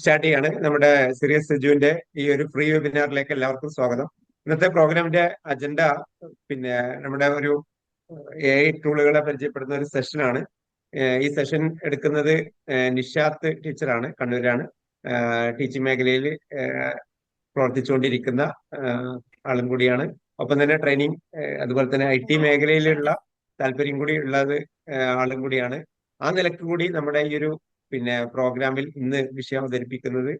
Start ചെയ്യാണ്. നമ്മുടെ Sirius സെജുവിന്റെ ഈ ഒരു ഫ്രീ വെബിനാറിലേക്ക് എല്ലാവർക്കും സ്വാഗതം. ഇന്നത്തെ പ്രോഗ്രാമിന്റെ അജണ്ട പിന്നെ നമ്മുടെ ഒരു എ ഐ ടൂളുകളെ പരിചയപ്പെടുന്ന ഒരു സെഷനാണ് ഈ സെഷൻ എടുക്കുന്നത് നിഷാത്ത് ടീച്ചറാണ് കണ്ണൂരാണ്. ടീച്ചിങ് മേഖലയിൽ പ്രവർത്തിച്ചുകൊണ്ടിരിക്കുന്ന ആളും കൂടിയാണ്. ഒപ്പം തന്നെ ട്രെയിനിങ് അതുപോലെ തന്നെ ഐ ടി മേഖലയിലുള്ള താല്പര്യം കൂടി ഉള്ളത് ആളും കൂടിയാണ്. ആ നിലയ്ക്ക് കൂടി നമ്മുടെ ഈ ഒരു പിന്നെ പ്രോഗ്രാമിൽ ഇന്ന് വിഷയം അവതരിപ്പിക്കുന്നത്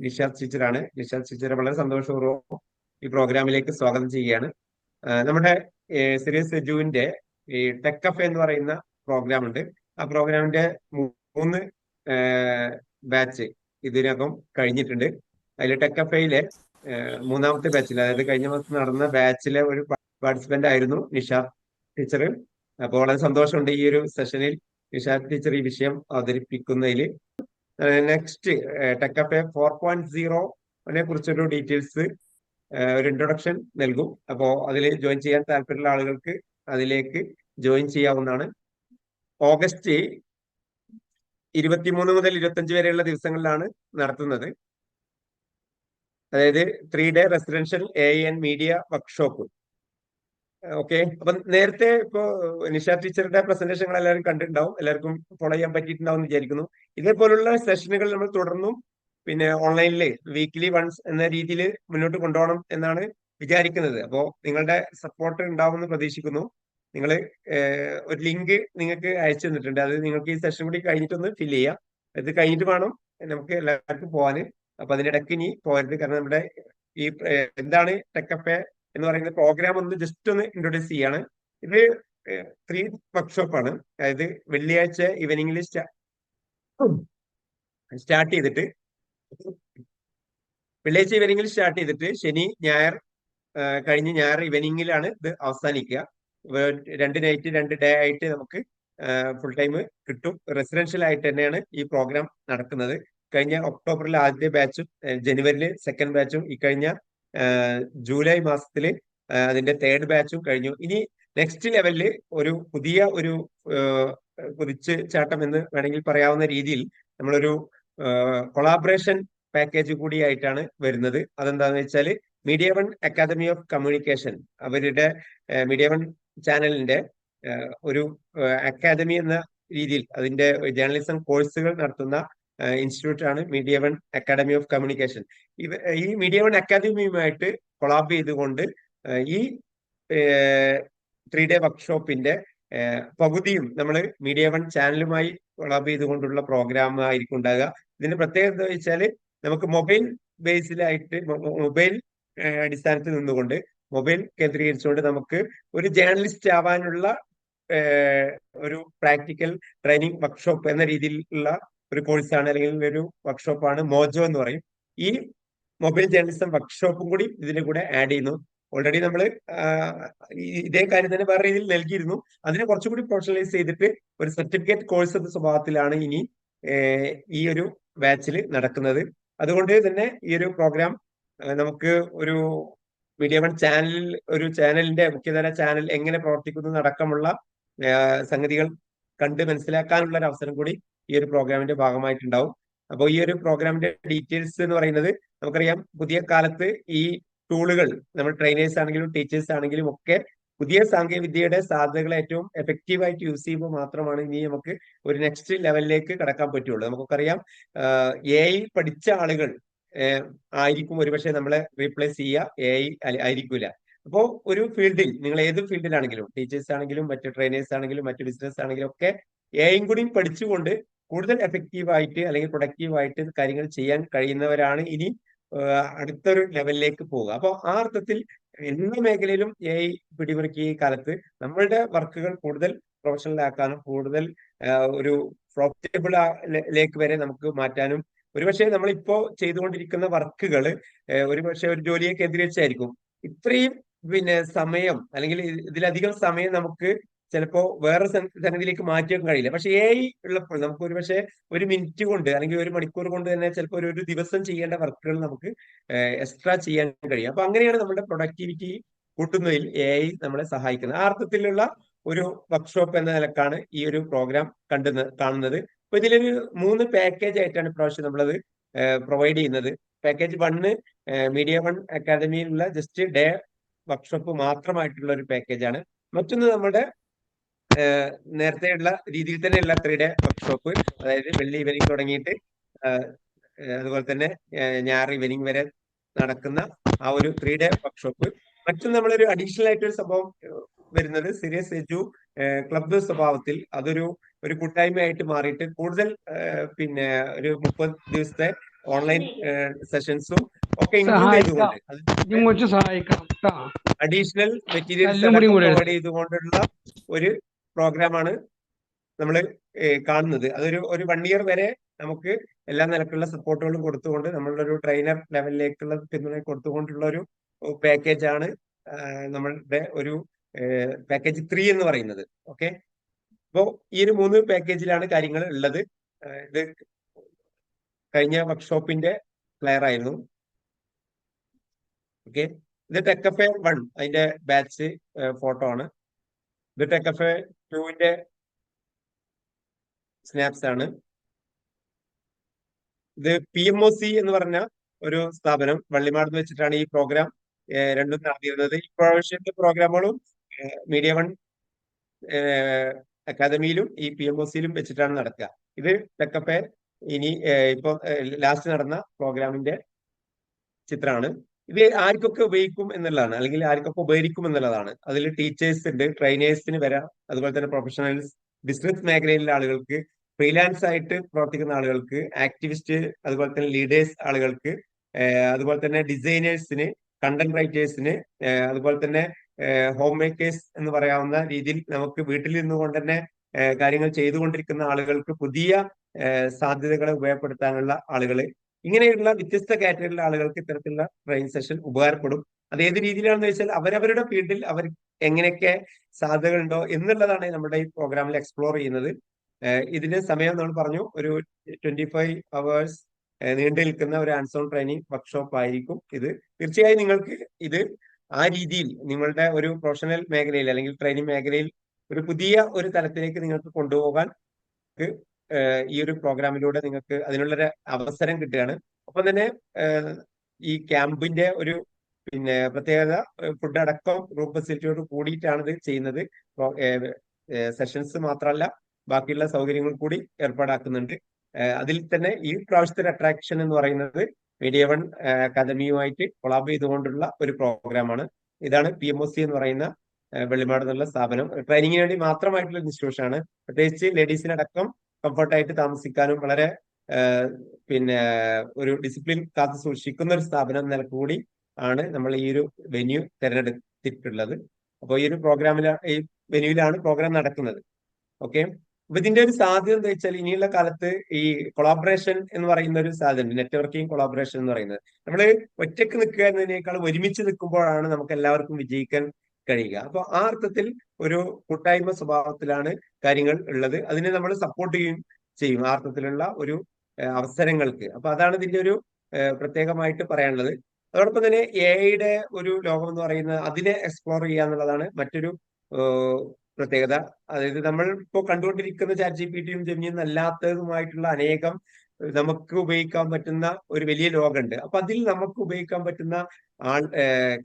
നിഷാദ് ടീച്ചറാണ്. നിഷാദ് ടീച്ചറെ വളരെ സന്തോഷപൂർവം ഈ പ്രോഗ്രാമിലേക്ക് സ്വാഗതം ചെയ്യുകയാണ്. നമ്മുടെ സിറിയസ് ജുവിന്റെ ഈ ടെക് എന്ന് പറയുന്ന പ്രോഗ്രാം ഉണ്ട് ആ പ്രോഗ്രാമിന്റെ മൂന്ന് ബാച്ച് ഇതിനകം കഴിഞ്ഞിട്ടുണ്ട്. അതിൽ ടെക് കഫേയിലെ മൂന്നാമത്തെ ബാച്ചിൽ അതായത് കഴിഞ്ഞ മാസം നടന്ന ബാച്ചിലെ ഒരു പാർട്ടിസിപ്പന്റ് ആയിരുന്നു നിഷാദ് ടീച്ചർ അപ്പോൾ വളരെ സന്തോഷമുണ്ട് ഈ ഒരു സെഷനിൽ നിഷാദ് ടീച്ചർ ഈ വിഷയം അവതരിപ്പിക്കുന്നതിൽ. നെക്സ്റ്റ് ടെക്കപ്പെ ഫോർ പോയിന്റ് സീറോനെ കുറിച്ചൊരു ഡീറ്റെയിൽസ് ഒരു ഇൻട്രൊഡക്ഷൻ നൽകും. അപ്പോൾ അതിൽ ജോയിൻ ചെയ്യാൻ താല്പര്യമുള്ള ആളുകൾക്ക് അതിലേക്ക് ജോയിൻ ചെയ്യാവുന്നതാണ്. ഓഗസ്റ്റ് ഇരുപത്തിമൂന്ന് മുതൽ ഇരുപത്തഞ്ച് വരെയുള്ള ദിവസങ്ങളിലാണ് നടത്തുന്നത്. അതായത് three day residential A N media workshop okay. അപ്പൊ നേരത്തെ ഇപ്പോ നിഷ ടീച്ചറുടെ പ്രസന്റേഷനുകൾ എല്ലാവരും കണ്ടിട്ടുണ്ടാവും. എല്ലാവർക്കും ഫോളോ ചെയ്യാൻ പറ്റിയിട്ടുണ്ടാവും എന്ന് വിചാരിക്കുന്നു. ഇതേപോലുള്ള സെഷനുകൾ നമ്മൾ തുടർന്നും പിന്നെ ഓൺലൈനിൽ വീക്ക്ലി വൺസ് എന്ന രീതിയിൽ മുന്നോട്ട് കൊണ്ടുപോകണം എന്നാണ് വിചാരിക്കുന്നത്. അപ്പോൾ നിങ്ങളുടെ സപ്പോർട്ട് ഉണ്ടാവുമെന്ന് പ്രതീക്ഷിക്കുന്നു. നിങ്ങൾ ഒരു ലിങ്ക് നിങ്ങൾക്ക് അയച്ചു തന്നിട്ടുണ്ട്. അത് നിങ്ങൾക്ക് ഈ സെഷൻ കൂടി കഴിഞ്ഞിട്ടൊന്ന് ഫില്ല് ചെയ്യാം. ഇത് കഴിഞ്ഞിട്ട് വേണം നമുക്ക് എല്ലാവർക്കും പോകാൻ. അപ്പൊ അതിനിടയ്ക്ക് ഇനി പോകരുത്. കാരണം നമ്മുടെ ഈ എന്താണ് ടെക്കഫെ എന്ന് പറയുന്ന പ്രോഗ്രാം ഒന്ന് ജസ്റ്റ് ഒന്ന് ഇൻട്രൊഡ്യൂസ് ചെയ്യാണ്. ഇത് ത്രീ വർക്ക്ഷോപ്പ് ആണ്. അതായത് വെള്ളിയാഴ്ച ഈവനിങ്ങിൽ സ്റ്റാർട്ട് ചെയ്തിട്ട് വെള്ളിയാഴ്ച ഈവനിങ്ങിൽ സ്റ്റാർട്ട് ചെയ്തിട്ട് ശനി ഞായർ കഴിഞ്ഞ ഞായർ ഈവനിങ്ങിലാണ് ഇത് അവസാനിക്കുക. രണ്ട് നൈറ്റ് രണ്ട് ഡേ ആയിട്ട് നമുക്ക് ഫുൾ ടൈം കിട്ടും. റെസിഡൻഷ്യൽ ആയിട്ട് തന്നെയാണ് ഈ പ്രോഗ്രാം നടക്കുന്നത്. കഴിഞ്ഞ ഒക്ടോബറിൽ ആദ്യ ബാച്ചും ജനുവരിയിൽ സെക്കൻഡ് ബാച്ചും ഈ കഴിഞ്ഞ ജൂലൈ മാസത്തിൽ അതിന്റെ തേർഡ് ബാച്ചും കഴിഞ്ഞു. ഇനി നെക്സ്റ്റ് ലെവലിൽ ഒരു പുതിയ ഒരു കുതിച്ച് ചാട്ടം എന്ന് വേണമെങ്കിൽ പറയാവുന്ന രീതിയിൽ നമ്മളൊരു കൊളാബറേഷൻ പാക്കേജ് കൂടിയായിട്ടാണ് വരുന്നത്. അതെന്താണെന്ന് വെച്ചാൽ media one academy of communication അവരുടെ മീഡിയ വൺ ചാനലിന്റെ ഒരു അക്കാദമി എന്ന രീതിയിൽ അതിന്റെ ജേർണലിസം കോഴ്സുകൾ നടത്തുന്ന ഇൻസ്റ്റിറ്റ്യൂട്ട് ആണ് media one academy of communication. ഇത് ഈ മീഡിയ വൺ അക്കാദമിയുമായിട്ട് കൊളാബ് ചെയ്തുകൊണ്ട് ഈ ത്രീ ഡേ വർക്ക്ഷോപ്പിന്റെ പകുതിയും നമ്മൾ മീഡിയ വൺ ചാനലുമായി കൊളാബ് ചെയ്തുകൊണ്ടുള്ള പ്രോഗ്രാം ആയിരിക്കും ഉണ്ടാകുക ഇതിന്റെ പ്രത്യേകത എന്താ വെച്ചാൽ നമുക്ക് മൊബൈൽ ബേസിലായിട്ട് മൊബൈൽ അടിസ്ഥാനത്തിൽ നിന്നുകൊണ്ട് മൊബൈൽ കേന്ദ്രീകരിച്ചുകൊണ്ട് നമുക്ക് ഒരു ജേർണലിസ്റ്റ് ആവാനുള്ള ഒരു പ്രാക്ടിക്കൽ ട്രെയിനിങ് വർക്ക്ഷോപ്പ് എന്ന രീതിയിലുള്ള ഒരു കോഴ്സാണ് അല്ലെങ്കിൽ ഒരു വർക്ക്ഷോപ്പാണ് മോജോ എന്ന് പറയും. ഈ മൊബൈൽ ജേർണലിസം വർക്ക്ഷോപ്പും കൂടി ഇതിന്റെ കൂടെ ആഡ് ചെയ്യുന്നു. ഓൾറെഡി നമ്മൾ ഇതേ കാര്യം തന്നെ വേറെ രീതിയിൽ നൽകിയിരുന്നു. അതിനെ കുറച്ചുകൂടി പ്രൊഫഷണലൈസ് ചെയ്തിട്ട് ഒരു സർട്ടിഫിക്കറ്റ് കോഴ്സ് എന്ന സ്വഭാവത്തിലാണ് ഇനി ഈ ഒരു ബാച്ചിൽ നടക്കുന്നത്. അതുകൊണ്ട് തന്നെ ഈ ഒരു പ്രോഗ്രാം നമുക്ക് ഒരു മീഡിയ വൺ ചാനലിൽ ഒരു ചാനലിന്റെ മുഖ്യധാര ചാനൽ എങ്ങനെ പ്രവർത്തിക്കുന്നു അടക്കമുള്ള സംഗതികൾ കണ്ട് മനസ്സിലാക്കാനുള്ള ഒരു അവസരം കൂടി ഈ ഒരു പ്രോഗ്രാമിന്റെ ഭാഗമായിട്ടുണ്ടാവും. അപ്പോൾ ഈ ഒരു പ്രോഗ്രാമിന്റെ ഡീറ്റെയിൽസ് എന്ന് പറയുന്നത് നമുക്കറിയാം പുതിയ കാലത്ത് ഈ ടൂളുകൾ നമ്മൾ ട്രെയിനേഴ്സ് ആണെങ്കിലും ടീച്ചേഴ്സ് ആണെങ്കിലും ഒക്കെ പുതിയ സാങ്കേതിക വിദ്യയുടെ സാധ്യതകൾ ഏറ്റവും എഫക്റ്റീവായിട്ട് യൂസ് ചെയ്യുമ്പോൾ മാത്രമാണ് ഇനി നമുക്ക് ഒരു നെക്സ്റ്റ് ലെവലിലേക്ക് കടക്കാൻ പറ്റുള്ളൂ. നമുക്കറിയാം എ ഐ പഠിച്ച ആളുകൾ ആയിരിക്കും ഒരുപക്ഷെ നമ്മളെ റീപ്ലേസ് ചെയ്യുക എ ഐ ആയിരിക്കില്ല അപ്പോൾ ഒരു ഫീൽഡിൽ നിങ്ങൾ ഏത് ഫീൽഡിലാണെങ്കിലും ടീച്ചേഴ്സ് ആണെങ്കിലും മറ്റു ട്രെയിനേഴ്സ് ആണെങ്കിലും മറ്റു ബിസിനസ് ആണെങ്കിലും ഒക്കെ എയും കൂടി പഠിച്ചുകൊണ്ട് കൂടുതൽ എഫക്റ്റീവായിട്ട് അല്ലെങ്കിൽ പ്രൊഡക്റ്റീവായിട്ട് കാര്യങ്ങൾ ചെയ്യാൻ കഴിയുന്നവരാണ് ഇനി അടുത്തൊരു ലെവലിലേക്ക് പോവുക. അപ്പോൾ ആ അർത്ഥത്തിൽ എല്ലാ മേഖലയിലും എ ഐ പിടിമുറുക്കിയ ഈ കാലത്ത് നമ്മളുടെ വർക്കുകൾ കൂടുതൽ പ്രൊഫഷണൽ ആക്കാനും കൂടുതൽ ഒരു പ്രോഫിറ്റബിൾ ലേക്ക് വരെ നമുക്ക് മാറ്റാനും ഒരുപക്ഷെ നമ്മളിപ്പോ ചെയ്തുകൊണ്ടിരിക്കുന്ന വർക്കുകൾ ഒരുപക്ഷെ ഒരു ജോലിയെ കേന്ദ്രീകരിച്ചായിരിക്കും. ഇത്രയും പിന്നെ സമയം അല്ലെങ്കിൽ ഇതിലധികം സമയം നമുക്ക് ചിലപ്പോ വേറെ സംഗതിയിലേക്ക് മാറ്റിവെക്കാൻ കഴിയില്ല. പക്ഷെ എ ഐ ഉള്ളപ്പോൾ നമുക്ക് ഒരു പക്ഷേ ഒരു മിനിറ്റ് കൊണ്ട് അല്ലെങ്കിൽ ഒരു മണിക്കൂർ കൊണ്ട് തന്നെ ചിലപ്പോൾ ഒരു ഒരു ദിവസം ചെയ്യേണ്ട വർക്കുകൾ നമുക്ക് എക്സ്ട്രാ ചെയ്യാൻ കഴിയും. അപ്പൊ അങ്ങനെയാണ് നമ്മുടെ പ്രൊഡക്ടിവിറ്റി കൂട്ടുന്നതിൽ എ ഐ നമ്മളെ സഹായിക്കുന്നത്. ആ അർത്ഥത്തിലുള്ള ഒരു വർക്ക്ഷോപ്പ് എന്ന നിലക്കാണ് ഈ ഒരു പ്രോഗ്രാം കണ്ടുന്ന കാണുന്നത്. അപ്പൊ ഇതിലൊരു മൂന്ന് പാക്കേജ് ആയിട്ടാണ് ഇപ്രാവശ്യം നമ്മളത് പ്രൊവൈഡ് ചെയ്യുന്നത്. പാക്കേജ് വണ്ണ് മീഡിയ വൺ അക്കാദമിയിലുള്ള ജസ്റ്റ് ഡേ വർക്ക്ഷോപ്പ് മാത്രമായിട്ടുള്ള ഒരു പാക്കേജാണ് മറ്റൊന്ന് നമ്മുടെ നേരത്തെയുള്ള രീതിയിൽ തന്നെയുള്ള ത്രീ ഡേ വർക്ക്ഷോപ്പ് അതായത് വെള്ളി ഈവനിങ് തുടങ്ങിയിട്ട് അതുപോലെ തന്നെ ഞായർ ഈവനിങ് വരെ നടക്കുന്ന ആ ഒരു ത്രീ ഡേ വർക്ക്ഷോപ്പ് മറ്റും നമ്മളൊരു അഡീഷണൽ ആയിട്ട് ഒരു സംഭവം വരുന്നത് സീരിയസ് എജു ക്ലബ് സ്വഭാവത്തിൽ അതൊരു ഒരു കൂട്ടായ്മയായിട്ട് മാറിയിട്ട് കൂടുതൽ പിന്നെ ഒരു മുപ്പത് ദിവസത്തെ ഓൺലൈൻ സെഷൻസും ഒക്കെ ഇൻക്ലൂഡ് ചെയ്തുകൊണ്ട് അഡീഷണൽ മെറ്റീരിയൽസ് പ്രൊവൈഡ് ചെയ്തുകൊണ്ടുള്ള ഒരു പ്രോഗ്രാമാണ് നമ്മൾ കാണുന്നത്. അതൊരു ഒരു വൺ ഇയർ വരെ നമുക്ക് എല്ലാ നിലക്കുള്ള സപ്പോർട്ടുകളും കൊടുത്തുകൊണ്ട് നമ്മളുടെ ഒരു ട്രെയിനർ ലെവലിലേക്കുള്ള പിന്തുണ കൊടുത്തുകൊണ്ടുള്ള ഒരു പാക്കേജ് ആണ് നമ്മളുടെ ഒരു പാക്കേജ് ത്രീ എന്ന് പറയുന്നത്. ഓക്കെ? അപ്പോൾ ഈ ഒരു മൂന്ന് പാക്കേജിലാണ് കാര്യങ്ങൾ ഉള്ളത്. ഇത് കഴിഞ്ഞ വർക്ക്ഷോപ്പിന്റെ പ്ലെയർ ആയിരുന്നു. ഓക്കെ? ഇത് ടെക്കഫെ വൺ അതിന്റെ ബാച്ച് ഫോട്ടോ ആണ്. ഇത് ടെക്കഫെ ടുവിന്റെ സ്നാപ്സ് ആണ്. ഇത് പി എം ഒ സി എന്ന് പറഞ്ഞ ഒരു സ്ഥാപനം വള്ളിമാട് വെച്ചിട്ടാണ് ഈ പ്രോഗ്രാം രണ്ടും നടത്തിയിരുന്നത്. ഇപ്രാവശ്യത്തെ പ്രോഗ്രാമുകളും മീഡിയ വൺ അക്കാദമിയിലും ഈ പി എം ഒ സിയിലും വെച്ചിട്ടാണ് നടക്കുക ഇത് ടെക്കപ്പെ ഇനി ഇപ്പൊ ലാസ്റ്റ് നടന്ന പ്രോഗ്രാമിന്റെ ചിത്രമാണ്. ഇത് ആർക്കൊക്കെ ഉപയോഗിക്കും എന്നുള്ളതാണ്. അല്ലെങ്കിൽ ആർക്കൊക്കെ ഉപകരിക്കും എന്നുള്ളതാണ്. അതിൽ ടീച്ചേഴ്സ് ഉണ്ട് ട്രെയിനേഴ്സിന് വരാം. അതുപോലെ തന്നെ പ്രൊഫഷണൽസ് ബിസിനസ് മേഖലയിലെ ആളുകൾക്ക് ഫ്രീലാൻസ് ആയിട്ട് പ്രവർത്തിക്കുന്ന ആളുകൾക്ക് ആക്ടിവിസ്റ്റ് അതുപോലെ തന്നെ ലീഡേഴ്സ് ആളുകൾക്ക് അതുപോലെ തന്നെ ഡിസൈനേഴ്സിന് കണ്ടന്റ് റൈറ്റേഴ്സിന് അതുപോലെ തന്നെ ഹോം മേക്കേഴ്സ് എന്ന് പറയാവുന്ന രീതിയിൽ നമുക്ക് വീട്ടിൽ നിന്നുകൊണ്ട് തന്നെ കാര്യങ്ങൾ ചെയ്തുകൊണ്ടിരിക്കുന്ന ആളുകൾക്ക് പുതിയ സാധ്യതകളെ ഉപയോഗപ്പെടുത്താനുള്ള ആളുകൾ ഇങ്ങനെയുള്ള വ്യത്യസ്ത കാറ്റഗറിയിലുള്ള ആളുകൾക്ക് ഇത്തരത്തിലുള്ള ട്രെയിൻ സെഷൻ ഉപകാരപ്പെടും. അത് ഏത് രീതിയിലാണെന്ന് വെച്ചാൽ അവരവരുടെ ഫീൽഡിൽ അവർ എങ്ങനെയൊക്കെ സാധ്യതകളുണ്ടോ എന്നുള്ളതാണ് നമ്മുടെ ഈ പ്രോഗ്രാമിൽ എക്സ്പ്ലോർ ചെയ്യുന്നത്. ഇതിന് സമയം നമ്മൾ പറഞ്ഞു. ഒരു ട്വന്റി ഫൈവ് അവേഴ്സ് നീണ്ടു നിൽക്കുന്ന ഒരു ആൻസോൺ ട്രെയിനിങ് വർക്ക്ഷോപ്പ് ആയിരിക്കും ഇത്. തീർച്ചയായും നിങ്ങൾക്ക് ഇത് ആ രീതിയിൽ നിങ്ങളുടെ ഒരു പ്രൊഫഷണൽ മേഖലയിൽ അല്ലെങ്കിൽ ട്രെയിനിങ് മേഖലയിൽ ഒരു പുതിയ ഒരു തലത്തിലേക്ക് നിങ്ങൾക്ക് കൊണ്ടുപോകാൻ ഈ ഒരു പ്രോഗ്രാമിലൂടെ നിങ്ങൾക്ക് അതിനുള്ളൊരു അവസരം കിട്ടുകയാണ്. ഒപ്പം തന്നെ ഈ ക്യാമ്പിന്റെ ഒരു പിന്നെ പ്രത്യേകത ഫുഡ് അടക്കം ഗ്രൂപ്പ് ഫെസിലിറ്റിയോട് കൂടിയിട്ടാണ് ഇത് ചെയ്യുന്നത്. സെഷൻസ് മാത്രമല്ല ബാക്കിയുള്ള സൗകര്യങ്ങൾ കൂടി ഏർപ്പാടാക്കുന്നുണ്ട്. അതിൽ തന്നെ ഈ പ്രാവശ്യത്തെ അട്രാക്ഷൻ എന്ന് പറയുന്നത് മീഡിയ വൺ അക്കാദമിയുമായിട്ട് കൊളാബ് ചെയ്തുകൊണ്ടുള്ള ഒരു പ്രോഗ്രാമാണ്. ഇതാണ് പി എം ഒ സി എന്ന് പറയുന്ന വെള്ളിമാട് എന്നുള്ള സ്ഥാപനം. ട്രെയിനിങ്ങിന് വേണ്ടി മാത്രമായിട്ടുള്ള ഇൻസ്റ്റിറ്റ്യൂഷൻ ആണ്. പ്രത്യേകിച്ച് ലേഡീസിനടക്കം കംഫർട്ടായിട്ട് താമസിക്കാനും വളരെ പിന്നെ ഒരു ഡിസിപ്ലിൻ കാത്തു സൂക്ഷിക്കുന്ന ഒരു സ്ഥാപനം എന്ന കൂടി ആണ് നമ്മൾ ഈ ഒരു വെന്യൂ തിരഞ്ഞെടുത്തിട്ടുള്ളത്. അപ്പോൾ ഈ ഒരു പ്രോഗ്രാമിലാണ് ഈ വെന്യൂവിലാണ് പ്രോഗ്രാം നടക്കുന്നത്. ഓക്കെ അപ്പൊ ഇതിന്റെ ഒരു സാധ്യത എന്താ വെച്ചാൽ ഇനിയുള്ള കാലത്ത് ഈ കൊളാബറേഷൻ എന്ന് പറയുന്ന ഒരു സാധ്യത നെറ്റ്വർക്കിംഗ് കൊളാബറേഷൻ എന്ന് പറയുന്നത്. നമ്മൾ ഒറ്റയ്ക്ക് നിൽക്കുക എന്നതിനേക്കാൾ ഒരുമിച്ച് നിൽക്കുമ്പോഴാണ് നമുക്ക് എല്ലാവർക്കും വിജയിക്കാൻ കഴിയുക. അപ്പൊ ആ അർത്ഥത്തിൽ ഒരു കൂട്ടായ്മ സ്വഭാവത്തിലാണ് കാര്യങ്ങൾ ഉള്ളത്. അതിനെ നമ്മൾ സപ്പോർട്ട് ചെയ്യും ചെയ്യും ആ അർത്ഥത്തിലുള്ള ഒരു അവസരങ്ങൾക്ക്. അപ്പൊ അതാണ് ഇതിന്റെ ഒരു പ്രത്യേകമായിട്ട് പറയാനുള്ളത്. അതോടൊപ്പം തന്നെ എ ഐയുടെ ഒരു ലോകം എന്ന് പറയുന്നത് അതിനെ എക്സ്പ്ലോർ ചെയ്യുക എന്നുള്ളതാണ് മറ്റൊരു പ്രത്യേകത. അതായത് നമ്മൾ ഇപ്പോൾ കണ്ടുകൊണ്ടിരിക്കുന്ന ചാറ്റ് ജി പി ടിയും ജെമിനിയും അല്ലാത്തതുമായിട്ടുള്ള അനേകം നമുക്ക് ഉപയോഗിക്കാൻ പറ്റുന്ന ഒരു വലിയ ലോകമുണ്ട്. അപ്പൊ അതിൽ നമുക്ക് ഉപയോഗിക്കാൻ പറ്റുന്ന ആൾ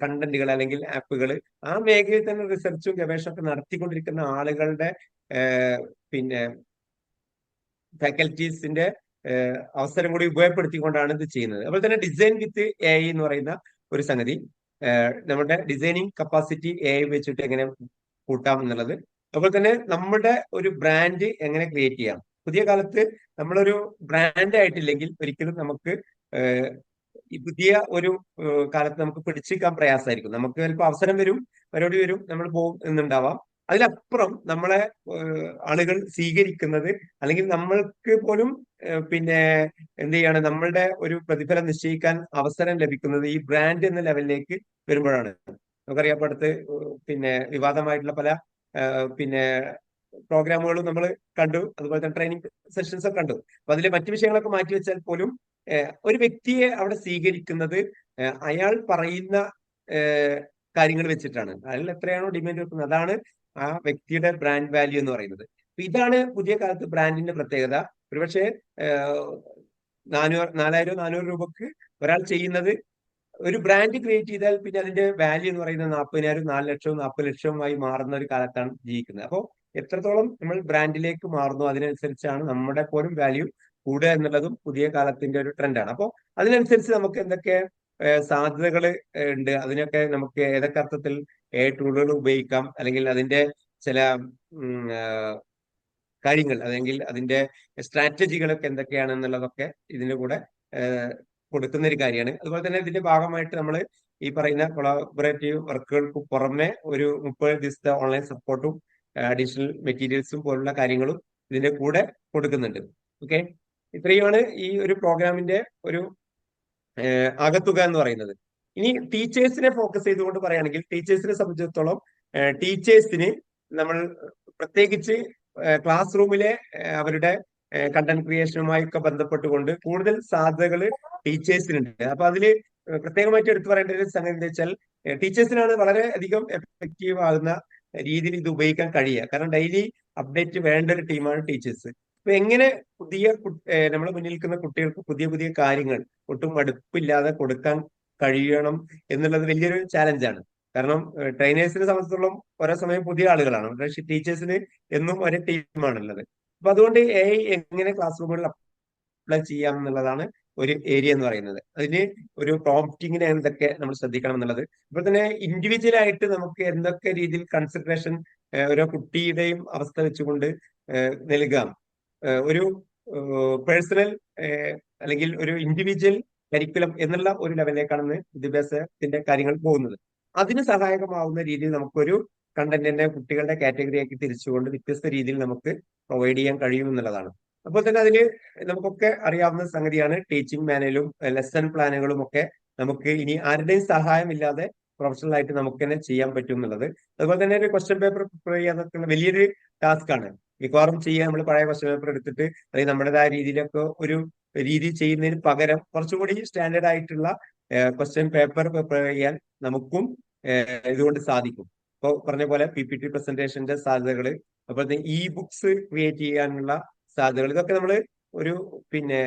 കണ്ടന്റുകൾ അല്ലെങ്കിൽ ആപ്പുകൾ ആ മേഖലയിൽ തന്നെ റിസർച്ചും ഗവേഷണമൊക്കെ നടത്തിക്കൊണ്ടിരിക്കുന്ന ആളുകളുടെ പിന്നെ ഫാക്കൽറ്റീസിന്റെ അവസരം കൂടി ഉപയോഗപ്പെടുത്തിക്കൊണ്ടാണ് ഇത് ചെയ്യുന്നത്. അതുപോലെ തന്നെ ഡിസൈൻ വിത്ത് എ ഐ എന്ന് പറയുന്ന ഒരു സംഗതി നമ്മുടെ ഡിസൈനിങ് കപ്പാസിറ്റി എ ഐ വെച്ചിട്ട് എങ്ങനെ കൂട്ടാം എന്നുള്ളത്. അതുപോലെ തന്നെ നമ്മുടെ ഒരു ബ്രാൻഡ് എങ്ങനെ ക്രിയേറ്റ് ചെയ്യാം. പുതിയ കാലത്ത് നമ്മളൊരു ബ്രാൻഡ് ആയിട്ടില്ലെങ്കിൽ ഒരിക്കലും നമുക്ക് പുതിയ ഒരു കാലത്ത് നമുക്ക് പിടിച്ചിരിക്കാൻ പ്രയാസമായിരിക്കും. നമുക്ക് ചിലപ്പോൾ അവസരം വരും മറുപടി വരും നമ്മൾ പോകും എന്നുണ്ടാവാം അതിലപ്പുറം നമ്മളെ ആളുകൾ സ്വീകരിക്കുന്നത് അല്ലെങ്കിൽ നമ്മൾക്ക് പോലും പിന്നെ എന്ത് ചെയ്യാണ് നമ്മളുടെ ഒരു പ്രതിഫലം നിശ്ചയിക്കാൻ അവസരം ലഭിക്കുന്നത് ഈ ബ്രാൻഡ് എന്ന ലെവലിലേക്ക് വരുമ്പോഴാണ്. നമുക്കറിയാം അടുത്ത് പിന്നെ വിവാദമായിട്ടുള്ള പല പിന്നെ പ്രോഗ്രാമുകളും നമ്മൾ കണ്ടു. അതുപോലെ തന്നെ ട്രെയിനിങ് സെഷൻസ് ഒക്കെ കണ്ടു. അപ്പൊ അതിലെ മറ്റു വിഷയങ്ങളൊക്കെ മാറ്റി വെച്ചാൽ പോലും ഒരു വ്യക്തിയെ അവിടെ സ്വീകരിക്കുന്നത് അയാൾ പറയുന്ന കാര്യങ്ങൾ വെച്ചിട്ടാണ്. അയാൾ എത്രയാണോ ഡിമാൻഡ് വെക്കുന്നത്. അതാണ് ആ വ്യക്തിയുടെ ബ്രാൻഡ് വാല്യൂ എന്ന് പറയുന്നത്. ഇതാണ് പുതിയ കാലത്ത് ബ്രാൻഡിന്റെ പ്രത്യേകത. ഒരുപക്ഷെ നാനൂറ് നാലായിരം നാനൂറ് രൂപക്ക് ഒരാൾ ചെയ്യുന്നത് ഒരു ബ്രാൻഡ് ക്രിയേറ്റ് ചെയ്താൽ പിന്നെ അതിന്റെ വാല്യൂ എന്ന് പറയുന്നത് നാൽപ്പതിനായിരം നാല് ലക്ഷവും നാൽപ്പത് ലക്ഷവുമായി മാറുന്ന ഒരു കാലത്താണ് ജീവിക്കുന്നത്. അപ്പോൾ എത്രത്തോളം നമ്മൾ ബ്രാൻഡിലേക്ക് മാറുന്നു അതിനനുസരിച്ചാണ് നമ്മുടെ പോലും വാല്യൂ കൂടുക എന്നുള്ളതും പുതിയ കാലത്തിന്റെ ഒരു ട്രെൻഡാണ് അപ്പോൾ അതിനനുസരിച്ച് നമുക്ക് എന്തൊക്കെ സാധ്യതകൾ ഉണ്ട്. അതിനൊക്കെ നമുക്ക് ഏതൊക്കെ അർത്ഥത്തിൽ ടൂളുകൾ ഉപയോഗിക്കാം. അല്ലെങ്കിൽ അതിന്റെ ചില കാര്യങ്ങൾ അല്ലെങ്കിൽ അതിന്റെ സ്ട്രാറ്റജികളൊക്കെ എന്തൊക്കെയാണെന്നുള്ളതൊക്കെ ഇതിന്റെ കൂടെ കൊടുക്കുന്ന ഒരു കാര്യമാണ്. അതുപോലെ തന്നെ ഇതിന്റെ ഭാഗമായിട്ട് നമ്മൾ ഈ പറയുന്ന കൊളാബറേറ്റീവ് വർക്കുകൾക്ക് പുറമെ ഒരു മുപ്പത് ദിവസത്തെ ഓൺലൈൻ സപ്പോർട്ടും അഡീഷണൽ മെറ്റീരിയൽസും പോലുള്ള കാര്യങ്ങളും ഇതിന്റെ കൂടെ കൊടുക്കുന്നുണ്ട്. ഓക്കെ? ഇത്രയുമാണ് ഈ ഒരു പ്രോഗ്രാമിന്റെ ഒരു അകത്തുക എന്ന് പറയുന്നത്. ഇനി ടീച്ചേഴ്സിനെ ഫോക്കസ് ചെയ്തുകൊണ്ട് പറയുകയാണെങ്കിൽ ടീച്ചേഴ്സിനെ സംബന്ധിച്ചിടത്തോളം ടീച്ചേഴ്സിന് നമ്മൾ പ്രത്യേകിച്ച് ക്ലാസ് റൂമിലെ അവരുടെ കണ്ടന്റ് ക്രിയേഷനുമായി ഒക്കെ ബന്ധപ്പെട്ടുകൊണ്ട് കൂടുതൽ സാധ്യതകൾ ടീച്ചേഴ്സിനുണ്ട്. അപ്പൊ അതിൽ പ്രത്യേകമായിട്ട് എടുത്തു പറയേണ്ട ഒരു സംഗതി എന്താ വെച്ചാൽ ടീച്ചേഴ്സിനാണ് വളരെ അധികം എഫക്റ്റീവ് ആകുന്ന രീതിയിൽ ഇത് ഉപയോഗിക്കാൻ കഴിയുക. കാരണം ഡെയിലി അപ്ഡേറ്റ് വേണ്ട ഒരു ടീമാണ് ടീച്ചേഴ്സ് അപ്പൊ എങ്ങനെ പുതിയ നമ്മൾ മുന്നിൽ നിൽക്കുന്ന കുട്ടികൾക്ക് പുതിയ പുതിയ കാര്യങ്ങൾ ഒട്ടും മടുപ്പില്ലാതെ കൊടുക്കാൻ കഴിയണം എന്നുള്ളത് വലിയൊരു ചാലഞ്ചാണ് കാരണം ട്രെയിനേഴ്സിനെ സംബന്ധിച്ചിടത്തോളം ഓരോ സമയം പുതിയ ആളുകളാണ്. പക്ഷേ ടീച്ചേഴ്സിന് എന്നും ഒരേ ടീമാണുള്ളത് അപ്പൊ അതുകൊണ്ട് എ എങ്ങനെ ക്ലാസ് റൂമുകളിൽ അപ്ലൈ ചെയ്യാം എന്നുള്ളതാണ് ഒരു ഏരിയ എന്ന് പറയുന്നത്. അതിന് ഒരു പ്രോംപ്റ്റിങ്ങിനെ എന്തൊക്കെ നമ്മൾ ശ്രദ്ധിക്കണം എന്നുള്ളത്. ഇപ്പോൾ തന്നെ ഇൻഡിവിജ്വൽ ആയിട്ട് നമുക്ക് എന്തൊക്കെ രീതിയിൽ കൺസിഡറേഷൻ ഓരോ കുട്ടിയുടെയും അവസ്ഥ വെച്ചുകൊണ്ട് നൽകാം. ഒരു പേഴ്സണൽ അല്ലെങ്കിൽ ഒരു ഇൻഡിവിജ്വൽ കരിക്കുലം എന്നുള്ള ഒരു ലെവലിലേക്കാണ് വിദ്യാഭ്യാസത്തിന്റെ കാര്യങ്ങൾ പോകുന്നത്. അതിന് സഹായകമാവുന്ന രീതിയിൽ നമുക്കൊരു കണ്ടന്റിനെ കുട്ടികളുടെ കാറ്റഗറിയാക്കി തിരിച്ചുകൊണ്ട് വ്യത്യസ്ത രീതിയിൽ നമുക്ക് പ്രൊവൈഡ് ചെയ്യാൻ കഴിയും എന്നുള്ളതാണ്. അപ്പോൾ തന്നെ അതിൽ നമുക്കൊക്കെ അറിയാവുന്ന സംഗതിയാണ് ടീച്ചിങ് മാനുവലും ലെസൺ പ്ലാനുകളും ഒക്കെ നമുക്ക് ഇനി ആരുടെയും സഹായമില്ലാതെ പ്രൊഫഷണൽ ആയിട്ട് നമുക്ക് തന്നെ ചെയ്യാൻ പറ്റും എന്നുള്ളത്. അതുപോലെ തന്നെ ഒരു ക്വസ്റ്റ്യൻ പേപ്പർ പ്രിപ്പയർ ചെയ്യാന്നൊക്കെ വലിയൊരു ടാസ്ക് ആണ്. മിക്കവാറും ചെയ്യാൻ നമ്മൾ പഴയ ക്വസ്റ്റ്യൻ പേപ്പർ എടുത്തിട്ട് അല്ലെങ്കിൽ നമ്മുടേതായ രീതിയിലൊക്കെ ഒരു രീതി ചെയ്യുന്നതിന് പകരം കുറച്ചുകൂടി സ്റ്റാൻഡേർഡ് ആയിട്ടുള്ള ക്വസ്റ്റ്യൻ പേപ്പർ പ്രിപ്പയർ ചെയ്യാൻ നമുക്കും ഇതുകൊണ്ട് സാധിക്കും. ഇപ്പോൾ പറഞ്ഞ പോലെ പി പി ടി പ്രസന്റേഷന്റെ സാധ്യതകൾ അതുപോലെ ഇ ബുക്സ് ക്രിയേറ്റ് ചെയ്യാനുള്ള സാധ്യതകൾ ഇതൊക്കെ നമ്മൾ ഒരു പിന്നെ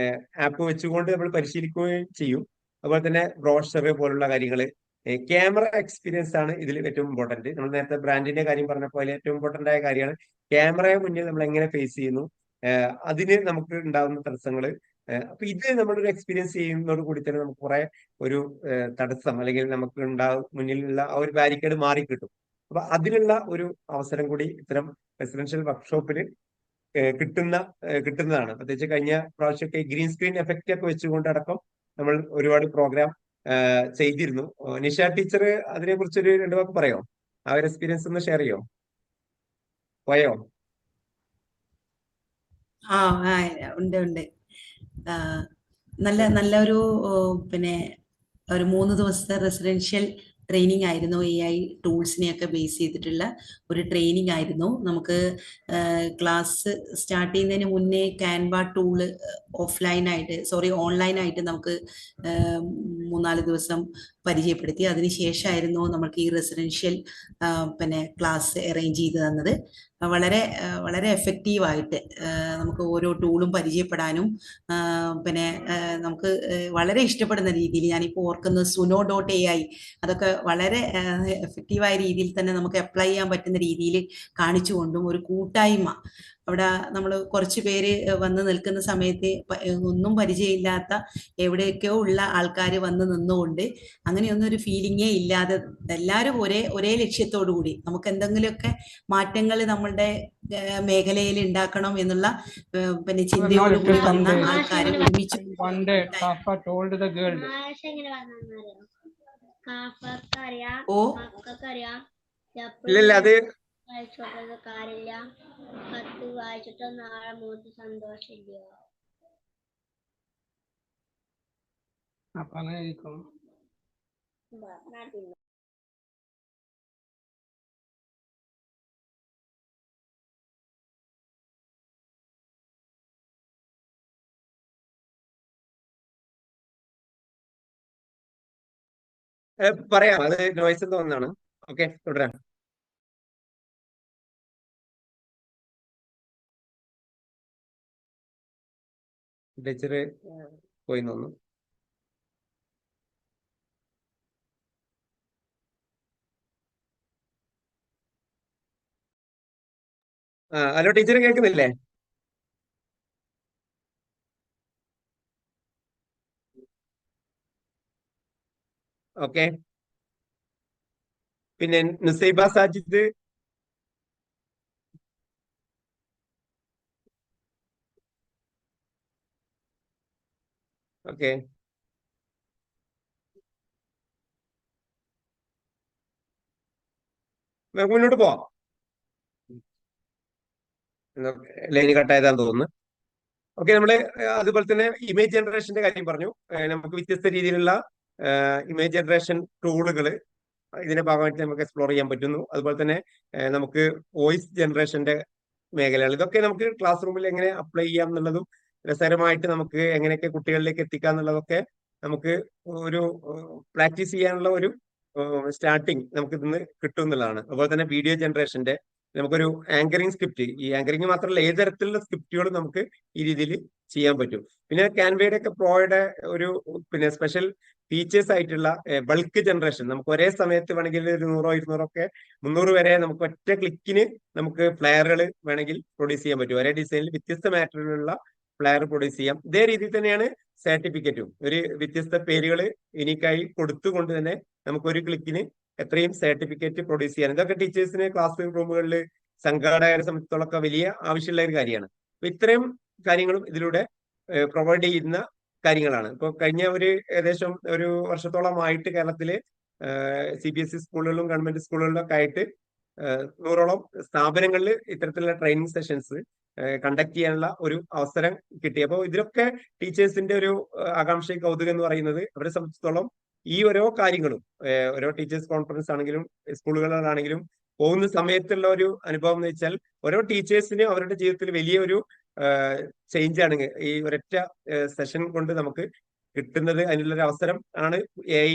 ആപ്പ് വെച്ചുകൊണ്ട് നമ്മൾ പരിശീലിക്കുകയും ചെയ്യും. അതുപോലെ തന്നെ ബ്രോഷർ പോലുള്ള കാര്യങ്ങൾ ക്യാമറ എക്സ്പീരിയൻസ് ആണ് ഇതിൽ ഏറ്റവും ഇമ്പോർട്ടന്റ് നമ്മൾ നേരത്തെ ബ്രാൻഡിന്റെ കാര്യം പറഞ്ഞ പോലെ ഏറ്റവും ഇമ്പോർട്ടന്റ് ആയ കാര്യമാണ് ക്യാമറയെ മുന്നിൽ നമ്മൾ എങ്ങനെ ഫേസ് ചെയ്യുന്നു അതിന് നമുക്ക് ഉണ്ടാകുന്ന തടസ്സങ്ങൾ അപ്പൊ ഇത് നമ്മളൊരു എക്സ്പീരിയൻസ് ചെയ്യുന്നതോട് കൂടി തന്നെ നമുക്ക് കുറെ ഒരു തടസ്സം അല്ലെങ്കിൽ നമുക്ക് ഉണ്ടാകും മുന്നിലുള്ള ആ ഒരു ബാരിക്കേഡ് മാറിക്കിട്ടും. അപ്പൊ അതിനുള്ള ഒരു അവസരം കൂടി ഇത്തരം റെസിഡൻഷ്യൽ വർക്ക്ഷോപ്പിൽ കിട്ടുന്ന കിട്ടുന്നതാണ്. പ്രത്യേകിച്ച് കഴിഞ്ഞ പ്രാവശ്യമൊക്കെ ഗ്രീൻ സ്ക്രീൻ എഫക്റ്റ് ഒക്കെ വെച്ചുകൊണ്ട് അടക്കം നമ്മൾ ഒരുപാട് പ്രോഗ്രാം ചെയ്തിരുന്നു. നിഷ ടീച്ചർ അതിനെ കുറിച്ചൊരു രണ്ടു വാക്ക് പറയോ? ആ ഒരു എക്സ്പീരിയൻസ് ഒന്ന് ഷെയർ ചെയ്യോ? പോയോ? ആ ഉണ്ട് ഉണ്ട്. നല്ല നല്ലൊരു പിന്നെ ഒരു മൂന്ന് ദിവസത്തെ റെസിഡൻഷ്യൽ ട്രെയിനിങ് ആയിരുന്നു എ ഐ ടൂൾസിനെയൊക്കെ ബേസ് ചെയ്തിട്ടുള്ള ഒരു ട്രെയിനിങ് ആയിരുന്നു. നമുക്ക് ക്ലാസ് സ്റ്റാർട്ട് ചെയ്യുന്നതിന് മുന്നേ ക്യാൻവ ടൂൾ ഓഫ്ലൈനായിട്ട് സോറി ഓൺലൈനായിട്ട് നമുക്ക് മൂന്നാൽ ദിവസം പരിചയപ്പെടുത്തി. അതിനുശേഷമായിരുന്നു നമ്മൾക്ക് ഈ റെസിഡൻഷ്യൽ പിന്നെ ക്ലാസ് അറേഞ്ച് ചെയ്ത് തന്നത്. വളരെ വളരെ എഫക്റ്റീവായിട്ട് നമുക്ക് ഓരോ ടൂളും പരിചയപ്പെടാനും പിന്നെ നമുക്ക് വളരെ ഇഷ്ടപ്പെടുന്ന രീതിയിൽ ഞാനിപ്പോൾ ഓർക്കുന്നത് സുനോ ഡോട്ട് എ ഐ അതൊക്കെ വളരെ എഫക്റ്റീവായ രീതിയിൽ തന്നെ നമുക്ക് അപ്ലൈ ചെയ്യാൻ പറ്റുന്ന രീതിയിൽ കാണിച്ചുകൊണ്ടും ഒരു കൂട്ടായ്മ അവിടെ നമ്മൾ കുറച്ച് പേര് വന്ന് നിൽക്കുന്ന സമയത്ത് ഒന്നും പരിചയമില്ലാത്ത എവിടെയൊക്കെയോ ഉള്ള ആൾക്കാർ വന്ന് നിന്നുകൊണ്ട് അങ്ങനെയൊന്നും ഒരു ഫീലിങ്ങേ ഇല്ലാതെ എല്ലാവരും ഒരേ ഒരേ ലക്ഷ്യത്തോടു കൂടി നമുക്ക് എന്തെങ്കിലുമൊക്കെ മാറ്റങ്ങൾ നമ്മളുടെ മേഖലയിൽ ഉണ്ടാക്കണം എന്നുള്ള പിന്നെ ചിന്തയോട് കൂടി വന്ന ആൾക്കാർ ഒരുമിച്ച് ഓ? ഇല്ല അത് വായിച്ചോട്ടത് കാര്യമില്ല കത്ത് വായിച്ചിട്ട് നാളെ മൂത്ത് സന്തോഷമില്ല അപ്പൊ അങ്ങനെ ഇരിക്കും പറയാം. അത് നോയ്സ് തോന്നാണ് ഓക്കെ തുടരാം. ടീച്ചർ പോയി നിന്നു. ആ ഹലോ ടീച്ചർ കേൾക്കുന്നില്ലേ? ഓക്കെ. പിന്നെ നുസൈബ സാജിദ് ഓക്കെ നമുക്ക് മുന്നോട്ട് പോവാം. ലൈന് കട്ടായതാന്ന് തോന്നുന്നു. ഓക്കെ നമ്മൾ അതുപോലെ തന്നെ ഇമേജ് ജനറേഷന്റെ കാര്യം പറഞ്ഞു. നമുക്ക് വ്യത്യസ്ത രീതിയിലുള്ള ഇമേജ് ജനറേഷൻ ടൂളുകൾ ഇതിന്റെ ഭാഗമായിട്ട് നമുക്ക് എക്സ്പ്ലോർ ചെയ്യാൻ പറ്റുന്നു. അതുപോലെ തന്നെ നമുക്ക് വോയിസ് ജനറേഷന്റെ മേഖലകൾ. ഇതൊക്കെ നമുക്ക് ക്ലാസ് റൂമിൽ എങ്ങനെ അപ്ലൈ ചെയ്യാം എന്നുള്ളതും രസകരമായിട്ട് നമുക്ക് എങ്ങനെയൊക്കെ കുട്ടികളിലേക്ക് എത്തിക്കാം എന്നുള്ളതൊക്കെ നമുക്ക് ഒരു പ്രാക്ടീസ് ചെയ്യാനുള്ള ഒരു സ്റ്റാർട്ടിങ് നമുക്ക് ഇതിന്ന് കിട്ടും എന്നുള്ളതാണ് അതുപോലെ തന്നെ വീഡിയോ ജനറേഷന്റെ നമുക്കൊരു ആങ്കറിങ് സ്ക്രിപ്റ്റ് ഈ ആങ്കറിങ് മാത്രമല്ല ഏത് തരത്തിലുള്ള സ്ക്രിപ്റ്റുകളും നമുക്ക് ഈ രീതിയിൽ ചെയ്യാൻ പറ്റും. പിന്നെ ക്യാൻവയുടെ ഒക്കെ പ്രോയുടെ ഒരു പിന്നെ സ്പെഷ്യൽ ഫീച്ചേഴ്സ് ആയിട്ടുള്ള ബൾക്ക് ജനറേഷൻ. നമുക്ക് ഒരേ സമയത്ത് വേണമെങ്കിൽ ഒരു നൂറോ ഇരുന്നൂറോ ഒക്കെ മുന്നൂറ് വരെ നമുക്ക് ഒറ്റ ക്ലിക്കിന് നമുക്ക് ഫ്ലയറുകൾ വേണമെങ്കിൽ പ്രൊഡ്യൂസ് ചെയ്യാൻ പറ്റും. ഒരേ ഡിസൈനിൽ വ്യത്യസ്ത മാറ്ററിലുള്ള ഫ്ലയർ പ്രൊഡ്യൂസ് ചെയ്യാം. ഇതേ രീതിയിൽ തന്നെയാണ് സർട്ടിഫിക്കറ്റും ഒരു വ്യത്യസ്ത പേരുകൾ യുണീക്കായി കൊടുത്തുകൊണ്ട് തന്നെ നമുക്ക് ഒരു ക്ലിക്കിന് എത്രയും സർട്ടിഫിക്കറ്റ് പ്രൊഡ്യൂസ് ചെയ്യാൻ. ഇതൊക്കെ ടീച്ചേഴ്സിന് ക്ലാസ് റൂമുകളിൽ സംഘാടകരെ സംബന്ധിച്ചിടത്തോളം വലിയ ആവശ്യമുള്ള ഒരു കാര്യമാണ്. അപ്പൊ ഇത്രയും കാര്യങ്ങളും ഇതിലൂടെ പ്രൊവൈഡ് ചെയ്യുന്ന കാര്യങ്ങളാണ്. ഇപ്പൊ കഴിഞ്ഞ ഒരു ഏകദേശം ഒരു വർഷത്തോളമായിട്ട് കേരളത്തിൽ സി ബി എസ് ഇ സ്കൂളുകളിലും ഗവൺമെന്റ് സ്കൂളുകളിലൊക്കെ ആയിട്ട് നൂറോളം സ്ഥാപനങ്ങളിൽ ഇത്തരത്തിലുള്ള ട്രെയിനിങ് സെഷൻസ് കണ്ടക്ട് ചെയ്യാനുള്ള ഒരു അവസരം കിട്ടി. അപ്പോൾ ഇതിലൊക്കെ ടീച്ചേഴ്സിന്റെ ഒരു ആകാംക്ഷയും ആകാംക്ഷ കൗതുകം എന്ന് പറയുന്നത് അവരെ സംബന്ധിച്ചിടത്തോളം ഈ ഓരോ കാര്യങ്ങളും ഓരോ ടീച്ചേഴ്സ് കോൺഫറൻസ് ആണെങ്കിലും സ്കൂളുകളിലാണെങ്കിലും പോകുന്ന സമയത്തുള്ള ഒരു അനുഭവം എന്ന് വെച്ചാൽ ഓരോ ടീച്ചേഴ്സിനും അവരുടെ ജീവിതത്തിൽ വലിയൊരു ചേഞ്ച് ആണ് ഈ ഒരൊറ്റ സെഷൻ കൊണ്ട് നമുക്ക് കിട്ടുന്നത് അതിനുള്ളൊരു അവസരം ആണ് എ ഐ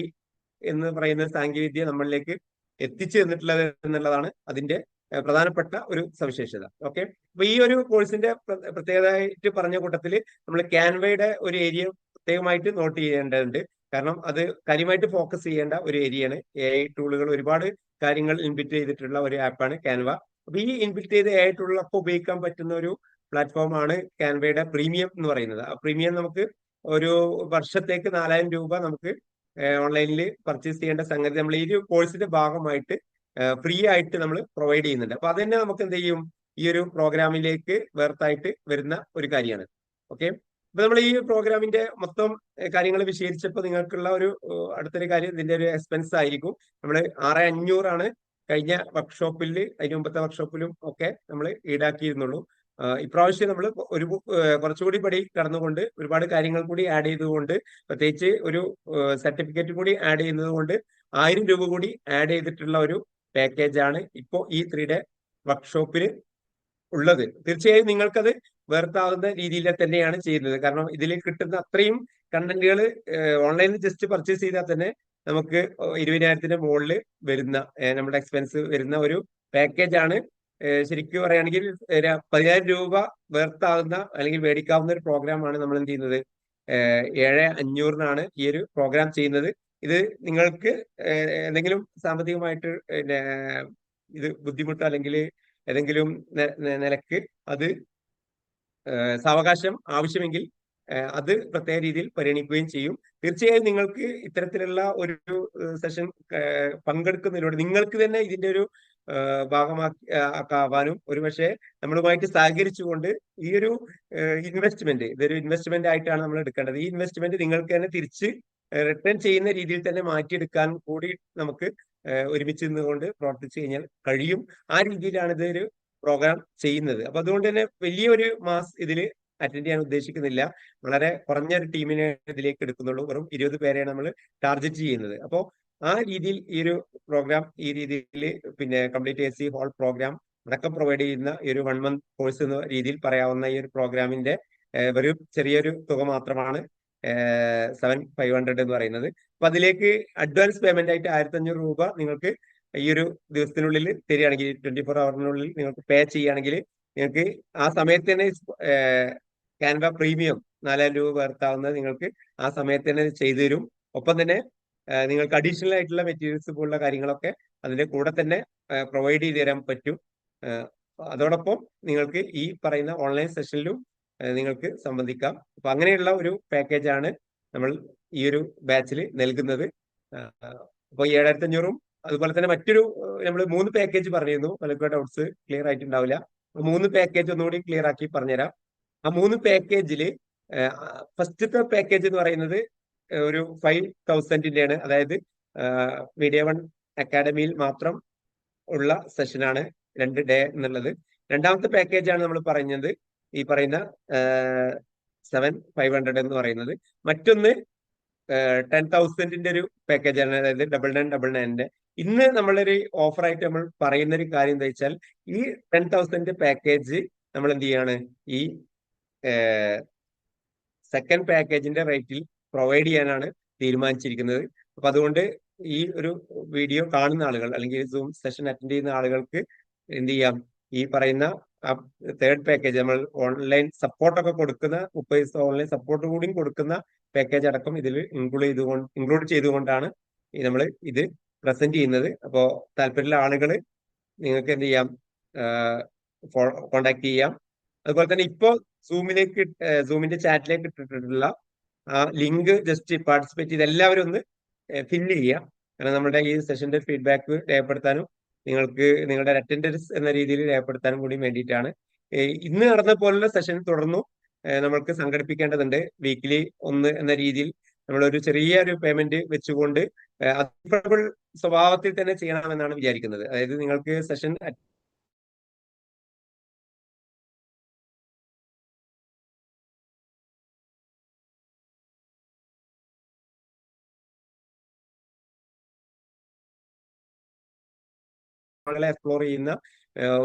എന്ന് പറയുന്ന സാങ്കേതികവിദ്യ നമ്മളിലേക്ക് എത്തിച്ചു തന്നിട്ടുള്ളത് എന്നുള്ളതാണ് അതിന്റെ പ്രധാനപ്പെട്ട ഒരു സവിശേഷത. ഓക്കെ? അപ്പൊ ഈ ഒരു കോഴ്സിന്റെ പ്രത്യേകത പ്രത്യേകതയായിട്ട് പറഞ്ഞ കൂട്ടത്തിൽ നമ്മൾ ക്യാൻവയുടെ ഒരു ഏരിയ പ്രത്യേകമായിട്ട് നോട്ട് ചെയ്യേണ്ടതുണ്ട്. കാരണം അത് കാര്യമായിട്ട് ഫോക്കസ് ചെയ്യേണ്ട ഒരു ഏരിയയാണ്. എ ഐ ടൂളുകൾ ഒരുപാട് കാര്യങ്ങൾ ഇൻബിറ്റ് ചെയ്തിട്ടുള്ള ഒരു ആപ്പാണ് ക്യാൻവ. അപ്പൊ ഈ ഇൻബിറ്റ് ചെയ്ത് എ ഐ ടൂളുകളൊക്കെ ഉപയോഗിക്കാൻ പറ്റുന്ന ഒരു പ്ലാറ്റ്ഫോം ആണ് ക്യാൻവയുടെ പ്രീമിയം എന്ന് പറയുന്നത്. ആ പ്രീമിയം നമുക്ക് ഒരു വർഷത്തേക്ക് നാലായിരം രൂപ നമുക്ക് ഓൺലൈനിൽ പർച്ചേസ് ചെയ്യേണ്ട സംഗതി നമ്മൾ ഈ ഒരു കോഴ്സിന്റെ ഭാഗമായിട്ട് ഫ്രീ ആയിട്ട് നമ്മൾ പ്രൊവൈഡ് ചെയ്യുന്നുണ്ട്. അപ്പൊ അത് തന്നെ നമുക്ക് എന്ത് ചെയ്യും? ഈ ഒരു പ്രോഗ്രാമിലേക്ക് വേർത്തായിട്ട് വരുന്ന ഒരു കാര്യമാണ്. ഓക്കെ അപ്പൊ നമ്മൾ ഈ പ്രോഗ്രാമിന്റെ മൊത്തം കാര്യങ്ങൾ വിശേഷിച്ചപ്പോൾ നിങ്ങൾക്കുള്ള ഒരു അടുത്തൊരു കാര്യം ഇതിന്റെ ഒരു എക്സ്പെൻസ് ആയിരിക്കും. നമ്മൾ ആറ് അഞ്ഞൂറാണ് കഴിഞ്ഞ വർക്ക്ഷോപ്പിൽ അതിന് മുമ്പത്തെ വർക്ക്ഷോപ്പിലും ഒക്കെ നമ്മൾ ഈടാക്കിയിരുന്നുള്ളൂ. ഇപ്രാവശ്യം നമ്മൾ ഒരു കുറച്ചുകൂടി പടി കടന്നുകൊണ്ട് ഒരുപാട് കാര്യങ്ങൾ കൂടി ആഡ് ചെയ്തുകൊണ്ട് പ്രത്യേകിച്ച് ഒരു സർട്ടിഫിക്കറ്റ് കൂടി ആഡ് ചെയ്യുന്നത് കൊണ്ട് ആയിരം രൂപ കൂടി ആഡ് ചെയ്തിട്ടുള്ള ഒരു പാക്കേജ് ആണ് ഇപ്പോൾ ഈ ത്രീ ഡേ വർക്ക്ഷോപ്പിൽ ഉള്ളത്. തീർച്ചയായും നിങ്ങൾക്കത് വേർത്താവുന്ന രീതിയിൽ തന്നെയാണ് ചെയ്യുന്നത്. കാരണം ഇതിൽ കിട്ടുന്ന അത്രയും കണ്ടന്റുകൾ ഓൺലൈനിൽ ജസ്റ്റ് പർച്ചേസ് ചെയ്താൽ തന്നെ നമുക്ക് ഇരുപതിനായിരത്തിന്റെ മുകളിൽ വരുന്ന നമ്മുടെ എക്സ്പെൻസ് വരുന്ന ഒരു പാക്കേജ് ആണ്. ശരിക്കും പറയുകയാണെങ്കിൽ പതിനായിരം രൂപ വേർത്താവുന്ന അല്ലെങ്കിൽ മേടിക്കാവുന്ന ഒരു പ്രോഗ്രാമാണ് നമ്മൾ എന്ത് ചെയ്യുന്നത്? ഏഴ് അഞ്ഞൂറിനാണ് ഈ ഒരു പ്രോഗ്രാം ചെയ്യുന്നത്. ഇത് നിങ്ങൾക്ക് എന്തെങ്കിലും സാമ്പത്തികമായിട്ട് ഇത് ബുദ്ധിമുട്ട് അല്ലെങ്കിൽ ഏതെങ്കിലും നിലയ്ക്ക് അത് സാവകാശം ആവശ്യമെങ്കിൽ അത് പ്രത്യേക രീതിയിൽ പരിഗണിക്കുകയും ചെയ്യും. തീർച്ചയായും നിങ്ങൾക്ക് ഇത്തരത്തിലുള്ള ഒരു സെഷൻ പങ്കെടുക്കുന്നതിലൂടെ നിങ്ങൾക്ക് തന്നെ ഇതിന്റെ ഒരു ഏഹ് ഭാഗമാക്കി ആക്കാവാനും ഒരുപക്ഷെ നമ്മളുമായിട്ട് സഹകരിച്ചുകൊണ്ട് ഈ ഒരു ഇൻവെസ്റ്റ്മെന്റ് ഇതൊരു ഇൻവെസ്റ്റ്മെന്റ് ആയിട്ടാണ് നമ്മൾ എടുക്കേണ്ടത്. ഈ ഇൻവെസ്റ്റ്മെന്റ് നിങ്ങൾക്ക് തന്നെ തിരിച്ച് റിട്ടേൺ ചെയ്യുന്ന രീതിയിൽ തന്നെ മാറ്റിയെടുക്കാൻ കൂടി നമുക്ക് ഒരുമിച്ച് നിന്നുകൊണ്ട് പ്രവർത്തിച്ചു കഴിഞ്ഞാൽ കഴിയും. ആ രീതിയിലാണ് ഇതൊരു പ്രോഗ്രാം ചെയ്യുന്നത്. അപ്പൊ അതുകൊണ്ട് തന്നെ വലിയൊരു മാസ് ഇതിൽ അറ്റൻഡ് ചെയ്യാൻ ഉദ്ദേശിക്കുന്നില്ല. വളരെ കുറഞ്ഞ ഒരു ടീമിനെ ഇതിലേക്ക് എടുക്കുന്നുള്ളൂ. വെറും ഇരുപത് പേരെയാണ് നമ്മൾ ടാർഗറ്റ് ചെയ്യുന്നത്. അപ്പോൾ ആ രീതിയിൽ ഈ ഒരു പ്രോഗ്രാം ഈ രീതിയിൽ പിന്നെ complete A C whole program അടക്കം പ്രൊവൈഡ് ചെയ്യുന്ന ഈ ഒരു വൺ മന്ത് കോഴ്സ് എന്ന രീതിയിൽ പറയാവുന്ന ഈ ഒരു പ്രോഗ്രാമിന്റെ വെറും ചെറിയൊരു തുക മാത്രമാണ് സെവൻ ഫൈവ് ഹൺഡ്രഡ് എന്ന് പറയുന്നത്. അപ്പൊ അതിലേക്ക് അഡ്വാൻസ് പേയ്മെന്റ് ആയിട്ട് ആയിരത്തി അഞ്ഞൂറ് രൂപ നിങ്ങൾക്ക് ഈ ഒരു ദിവസത്തിനുള്ളിൽ തരികയാണെങ്കിൽ ട്വന്റി ഫോർ അവറിനുള്ളിൽ നിങ്ങൾക്ക് പേ ചെയ്യുകയാണെങ്കിൽ നിങ്ങൾക്ക് ആ സമയത്ത് തന്നെ ക്യാൻവ പ്രീമിയം നാലായിരം രൂപ വരുത്താവുന്നത് നിങ്ങൾക്ക് ആ സമയത്ത് തന്നെ ചെയ്തു തരും. ഒപ്പം തന്നെ നിങ്ങൾക്ക് അഡീഷണൽ ആയിട്ടുള്ള മെറ്റീരിയൽസ് പോലുള്ള കാര്യങ്ങളൊക്കെ അതിന്റെ കൂടെ തന്നെ പ്രൊവൈഡ് ചെയ്ത് തരാൻ പറ്റും. അതോടൊപ്പം നിങ്ങൾക്ക് ഈ പറയുന്ന ഓൺലൈൻ സെഷനിലും നിങ്ങൾക്ക് സംബന്ധിക്കാം. അപ്പൊ അങ്ങനെയുള്ള ഒരു പാക്കേജാണ് ആണ് നമ്മൾ ഈ ഒരു ബാച്ചിൽ നൽകുന്നത്. അപ്പോൾ ഈ ഏഴായിരത്തി അഞ്ഞൂറും അതുപോലെ തന്നെ മറ്റൊരു നമ്മൾ മൂന്ന് പാക്കേജ് പറഞ്ഞിരുന്നു. പലർക്കും ഡൗട്ട്സ് ക്ലിയർ ആയിട്ടുണ്ടാവില്ല. അപ്പൊ മൂന്ന് പാക്കേജ് ഒന്നുകൂടി ക്ലിയർ ആക്കി പറഞ്ഞുതരാം. ആ മൂന്ന് പാക്കേജിൽ ഫസ്റ്റത്തെ പാക്കേജ് എന്ന് പറയുന്നത് ഒരു ഫൈവ് തൗസൻഡിന്റെയാണ് അതായത് മീഡിയ വൺ അക്കാഡമിയിൽ മാത്രം ഉള്ള സെഷനാണ് രണ്ട് ഡേ എന്നുള്ളത്. രണ്ടാമത്തെ പാക്കേജാണ് ആണ് നമ്മൾ പറഞ്ഞത് ഈ പറയുന്ന സെവൻ ഫൈവ് ഹൺഡ്രഡ് എന്ന് പറയുന്നത്. മറ്റൊന്ന് ടെൻ തൗസൻഡിന്റെ ഒരു പാക്കേജ് ആണ്. അതായത് ഡബിൾ നയൻ ഡബിൾ നയന്റെ ഇന്ന് നമ്മളൊരു ഓഫറായിട്ട് നമ്മൾ പറയുന്ന ഒരു കാര്യം എന്താ വെച്ചാൽ ഈ ടെൻ തൗസൻഡ് പാക്കേജ് നമ്മൾ എന്ത് ചെയ്യാണ്? ഈ സെക്കൻഡ് പാക്കേജിന്റെ റേറ്റിൽ പ്രൊവൈഡ് ചെയ്യാനാണ് തീരുമാനിച്ചിരിക്കുന്നത്. അപ്പൊ അതുകൊണ്ട് ഈ ഒരു വീഡിയോ കാണുന്ന ആളുകൾ അല്ലെങ്കിൽ സൂം സെഷൻ അറ്റൻഡ് ചെയ്യുന്ന ആളുകൾക്ക് എന്ത് ചെയ്യാം? ഈ പറയുന്ന തേർഡ് പാക്കേജ് നമ്മൾ ഓൺലൈൻ സപ്പോർട്ടൊക്കെ കൊടുക്കുന്ന മുപ്പത് ദിവസം ഓൺലൈൻ സപ്പോർട്ട് കൂടിയും കൊടുക്കുന്ന പാക്കേജ് അടക്കം ഇതിൽ ഇൻക്ലൂഡ് ചെയ്തുകൊണ്ട് ഇൻക്ലൂഡ് ചെയ്തുകൊണ്ടാണ് നമ്മൾ ഇത് പ്രസന്റ് ചെയ്യുന്നത്. അപ്പോൾ താല്പര്യമുള്ള ആളുകൾ നിങ്ങൾക്ക് എന്ത് ചെയ്യാം കോണ്ടാക്ട് ചെയ്യാം. അതുപോലെ തന്നെ ഇപ്പോൾ സൂമിലേക്ക് സൂമിന്റെ ചാറ്റിലേക്ക് ഇട്ടിട്ടുള്ള ആ ലിങ്ക് ജസ്റ്റ് പാർട്ടിസിപ്പേറ്റ് ചെയ്ത് എല്ലാവരും ഒന്ന് ഫില്ല് ചെയ്യുക. കാരണം നമ്മുടെ ഈ സെഷന്റെ ഫീഡ്ബാക്ക് രേഖപ്പെടുത്താനും നിങ്ങൾക്ക് നിങ്ങളുടെ അറ്റൻഡൻസ് എന്ന രീതിയിൽ രേഖപ്പെടുത്താനും കൂടി വേണ്ടിയിട്ടാണ്. ഇന്ന് നടന്ന പോലുള്ള സെഷൻ തുടർന്നു. നമ്മൾക്ക് സംഘടിപ്പിക്കേണ്ടതുണ്ട്. വീക്കിലി ഒന്ന് എന്ന രീതിയിൽ നമ്മളൊരു ചെറിയ ഒരു പേയ്മെന്റ് വെച്ചുകൊണ്ട് അതിപ്പോൾ സ്വഭാവത്തിൽ തന്നെ ചെയ്യണമെന്നാണ് വിചാരിക്കുന്നത്. അതായത് നിങ്ങൾക്ക് സെഷൻ ആളുകളെ എക്സ്പ്ലോർ ചെയ്യുന്ന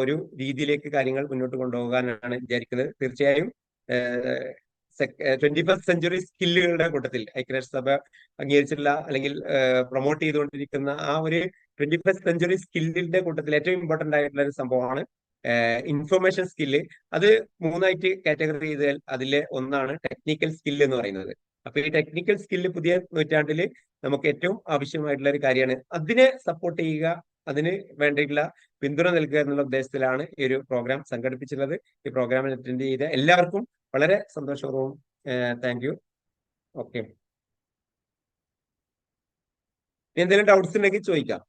ഒരു രീതിയിലേക്ക് കാര്യങ്ങൾ മുന്നോട്ട് കൊണ്ടുപോകാനാണ് വിചാരിക്കുന്നത്. തീർച്ചയായും ട്വന്റി ഫസ്റ്റ് സെഞ്ചുറി സ്കില്ലുകളുടെ കൂട്ടത്തിൽ ഐക്യരാഷ്ട്രസഭ അംഗീകരിച്ചിട്ടുള്ള അല്ലെങ്കിൽ പ്രൊമോട്ട് ചെയ്തുകൊണ്ടിരിക്കുന്ന ആ ഒരു ട്വന്റി ഫസ്റ്റ് സെഞ്ചുറി സ്കില്ലിന്റെ കൂട്ടത്തിൽ ഏറ്റവും ഇമ്പോർട്ടന്റ് ആയിട്ടുള്ള ഒരു സംഭവമാണ് ഇൻഫർമേഷൻ സ്കില്ല് അത് മൂന്നായിട്ട് കാറ്റഗറി ചെയ്താൽ അതിലെ ഒന്നാണ് ടെക്നിക്കൽ സ്കില്ല് എന്ന് പറയുന്നത്. അപ്പൊ ഈ ടെക്നിക്കൽ സ്കില്ല് പുതിയ നൂറ്റാണ്ടിൽ നമുക്ക് ഏറ്റവും ആവശ്യമായിട്ടുള്ള ഒരു കാര്യമാണ്. അതിനെ സപ്പോർട്ട് ചെയ്യുക അതിന് വേണ്ടിയിട്ടുള്ള പിന്തുണ നൽകുക എന്നുള്ള ഉദ്ദേശത്തിലാണ് ഈ ഒരു പ്രോഗ്രാം സംഘടിപ്പിച്ചിട്ടുള്ളത്. ഈ പ്രോഗ്രാമിൽ അറ്റൻഡ് ചെയ്ത എല്ലാവർക്കും വളരെ സന്തോഷപൂർവം താങ്ക് യു ഓക്കെ എന്തെങ്കിലും ഡൗട്ട്സ് ഉണ്ടെങ്കിൽ ചോദിക്കാം.